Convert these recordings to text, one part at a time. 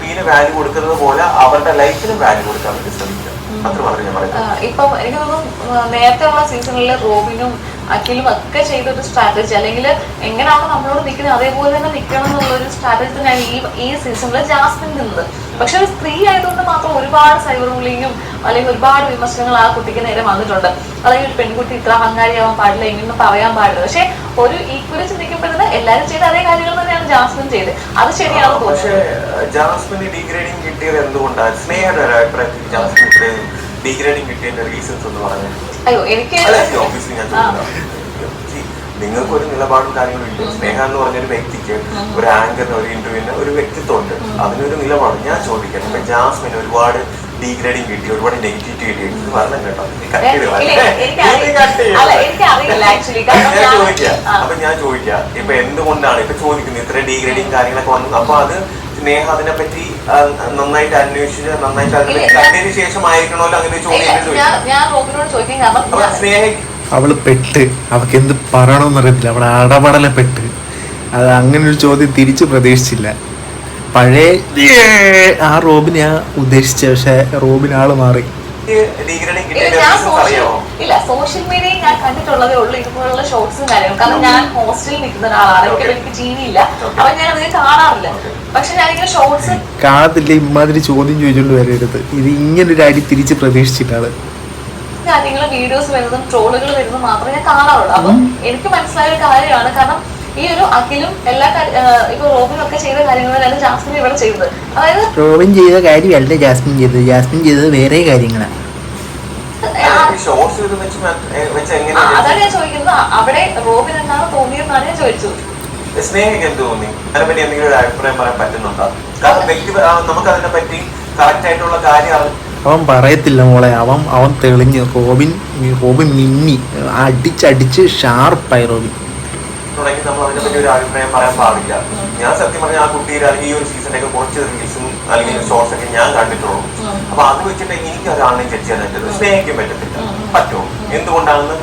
മീന് വാല്യൂ കൊടുക്കുന്നത് പോലെ അവരുടെ ലൈഫിനും വാല്യൂ കൊടുക്കാൻ വേണ്ടി ശ്രമിക്കുക. ഇപ്പം എനിക്ക് തോന്നുന്നു നേരത്തെ ഉള്ള സീസണിൽ റോബിനും അഖിലും ഒക്കെ ചെയ്തൊരു സ്ട്രാറ്റജി അല്ലെങ്കിൽ എങ്ങനെയാണ് നമ്മളോട് നിൽക്കുന്നത് അതേപോലെ തന്നെ നിൽക്കണം എന്നുള്ളൊരു സ്ട്രാറ്റജി തന്നെയാണ് ഈ ഈ സീസണിൽ ജാസ്മിൻ നിന്നത്. പക്ഷെ ഒരു സ്ത്രീ ആയതുകൊണ്ട് മാത്രം ഒരുപാട് സൈബർ ബുള്ളിങ്ങും അല്ലെങ്കിൽ ഒരുപാട് വിമർശനങ്ങൾ ആ കുട്ടിക്ക് നേരെ വന്നിട്ടുണ്ട്. അല്ലെങ്കിൽ ഒരു പെൺകുട്ടി ഇത്ര അഹങ്കാരിയാവാൻ പാടില്ല ഇങ്ങനെ പറയാൻ പാടില്ല. പക്ഷെ ഒരു ഈക്വലി ചിന്തിക്കുമ്പോഴത്തേന് എല്ലാവരും ചെയ്ത അതേ കാര്യങ്ങൾ തന്നെയാണ് ജാസ്മിൻ ചെയ്തത്. അത് ശരിയാണ് പക്ഷേ ജാസ്മിന് ഡിഗ്രേഡിങ് കിട്ടിയത് എന്തുകൊണ്ടാണ്? സ്നേഹയുടെ ഒരു അഭിപ്രായത്തിൽ ജാസ്മിൻ ഇത്രയും ഡിഗ്രേഡിങ് കിട്ടിയതിന്റെ റീസൺസ് എന്ന് പറയുന്നത് അയ്യോ എനിക്ക് ഓഫീസിൽ ഞാൻ ആ. നിങ്ങൾക്ക് ഒരു നിലപാടും കാര്യങ്ങളും ഇല്ല സ്നേഹ എന്ന് പറഞ്ഞ ഒരു വ്യക്തിക്ക് ഒരു ആങ്കറിന് ഒരു ഇന്റർവ്യൂവിന് ഒരു വ്യക്തിത്വം ഉണ്ട് അതിനൊരു നിലപാട്. ഞാൻ ചോദിക്കാം ഇപ്പൊ ജാസ്മിന് ഒരുപാട് ഡീഗ്രേഡിങ് കിട്ടി ഒരുപാട് നെഗറ്റിവിറ്റി കിട്ടി. ഇത് പറഞ്ഞു കേട്ടോ. എനിക്ക്. എനിക്ക് ചോദിക്കാം. അപ്പൊ ഞാൻ ചോദിക്കാം. ഇപ്പൊ എന്തുകൊണ്ടാണ് ഇപ്പൊ ചോദിക്കുന്നത്? ഇത്ര ഡീഗ്രേഡിങ് കാര്യങ്ങളൊക്കെ വന്നു. അപ്പൊ അത് സ്നേഹ അതിനെ പറ്റി നന്നായിട്ട് അന്വേഷിച്ച് നന്നായിട്ട് അതിനെ കണ്ടതിന് ശേഷം ആയിരിക്കണമല്ലോ അങ്ങനെ ചോദ്യം സ്നേഹ അവൾ പെട്ട്. അവൾക്ക് എന്ത് പറയണമെന്നറിയത്തില്ല അവൾ അടപടല പെട്ട് അത് അങ്ങനെ ഒരു ചോദ്യം തിരിച്ചു പ്രതീക്ഷിച്ചില്ല. പഴയ ആ റോബിനെ ഞാൻ ഉദ്ദേശിച്ച പക്ഷെ റോബിന് ആൾ മാറി. ഇല്ല, സോഷ്യൽ മീഡിയയിൽ ഞാൻ കണ്ടിട്ടുള്ളതേ ഉള്ളൂ. ഇതുപോലുള്ള ഷോർട്സും കാര്യങ്ങളും. കാരണം ഞാൻ ഹോസ്റ്റലിൽ നിൽക്കുന്ന ഒരാളാണ്. എനിക്ക്. എനിക്ക് ജീവിയില്ല. അപ്പൊ ഞാൻ അതിനെ കാണാറില്ല. പക്ഷെ ഞാനിങ്ങനെ ഷോർട്സ് കാണത്തില്ല. ഇമാതിരി ചോദ്യം ചോദിച്ചോണ്ട് വരരുത്. ഇത് ഇങ്ങനെ ഒരു അടി തിരിച്ച് പ്രതീക്ഷിച്ചിട്ടാണ് ഞാൻ നിങ്ങളുടെ വീഡിയോസ് വരുന്നതും ട്രോളുകൾ വരുന്നതും മാത്രമേ ഞാൻ കാണാറുള്ളൂ. അപ്പം എനിക്ക് മനസ്സിലായ കാര്യമാണ്. കാരണം ഈ ഒരു അഖിലും എല്ലാ ഇപ്പൊ റോബിനും ഒക്കെ ചെയ്ത കാര്യങ്ങളാണ് ജാസ്മിൻ ഇവിടെ ചെയ്തത്. അതായത് റോബിൻ ചെയ്ത കാര്യമല്ല ജാസ്മിൻ ചെയ്തത്. ജാസ്മിൻ ചെയ്തത് വേറെ കാര്യങ്ങളാണ് അതാണ് ഞാൻ ചോദിക്കുന്നത്. അവിടെ റോബിൻ എന്താണ് തോന്നിയെന്നാണ് ഞാൻ ചോദിച്ചത്. സ്നേഹയ്ക്ക് എന്ത് തോന്നി? അതിനെപ്പറ്റി എന്തെങ്കിലും ഒരു അഭിപ്രായം പറയാൻ പറ്റുന്നുണ്ടോ? കാരണം വ്യക്തി നമുക്ക് കറക്റ്റ് ആയിട്ടുള്ള കാര്യം അവൻ പറയത്തില്ല മോളെ. അവൻ അവൻ തെളിഞ്ഞ് റോബിൻ റോബിൻ മിന്നി അടിച്ചടിച്ച് ഷാർപ്പായി റോബിൻ. തുടങ്ങി നമ്മൾ അതിനെ പറ്റി ഒരു അഭിപ്രായം പറയാൻ പാടില്ല. ഞാൻ സത്യം പറഞ്ഞാൽ ആ കുട്ടിയുടെ അല്ലെങ്കിൽ ഈ ഒരു സീസണിന്റെ ഒക്കെ കുറച്ച് റീൽസും അല്ലെങ്കിൽ ഷോർട്സ് ഒക്കെ ഞാൻ കണ്ടിട്ടുള്ളൂ. അപ്പൊ അത് വെച്ചിട്ട് എനിക്ക് ഒരാളിനെ ജഡ്ജ് ചെയ്യാൻ പറ്റുന്നത് സ്നേഹിക്കാൻ പറ്റത്തില്ല. പറ്റുമോ? എന്തുകൊണ്ടാണെന്ന്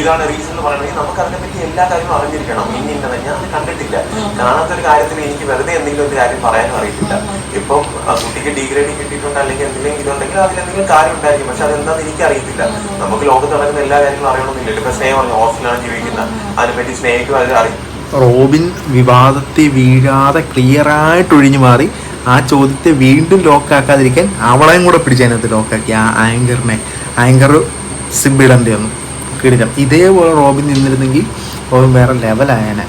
ഇതാണ് റീസൺ എന്ന് പറയുന്നത്. നമുക്ക് അതിനെ പറ്റി എല്ലാ കാര്യവും അറിഞ്ഞിരിക്കണം. ഇനി ഇന്നലെ ഞാൻ അത് കണ്ടിട്ടില്ല. കാണാത്ത ഒരു കാര്യത്തിൽ എനിക്ക് വെറുതെ എന്തെങ്കിലും ഒരു കാര്യം പറയാനും അറിയത്തില്ല. ഇപ്പം കുട്ടിക്ക് ഡിഗ്രേഡിങ് കിട്ടിയിട്ടുണ്ട് അല്ലെങ്കിൽ എന്തെങ്കിലും ഇതുണ്ടെങ്കിൽ അതിലെന്തെങ്കിലും കാര്യം ഉണ്ടായിരിക്കും. പക്ഷെ അതെന്താന്ന് എനിക്ക് അറിയത്തില്ല. നമുക്ക് ലോകത്ത് നടക്കുന്ന എല്ലാ കാര്യങ്ങളും അറിയണമെന്നില്ല. ഇപ്പൊ സ്നേഹം പറഞ്ഞു ഹോസ്റ്റലാണ് ജീവിക്കുന്നത് അതിനെപ്പറ്റി സ്നേഹിക്കും അത് അറിയും റോബിൻ വിവാദത്തെ വീഴാതെ ക്ലിയർ ആയിട്ട് ഒഴിഞ്ഞു മാറി ആ ചോദ്യത്തെ വീണ്ടും ലോക്കാക്കാതിരിക്കാൻ അവളെയും കൂടെ പിടിച്ചതിനകത്ത് ലോക്കാക്കി ആ ആങ്കറിനെ ആങ്കർ സിബിടന്റെ ഒന്നും കിടിലം ഇതേപോലെ റോബിൻ നിന്നിരുന്നെങ്കിൽ റോബിൻ വേറെ ലെവലായനെ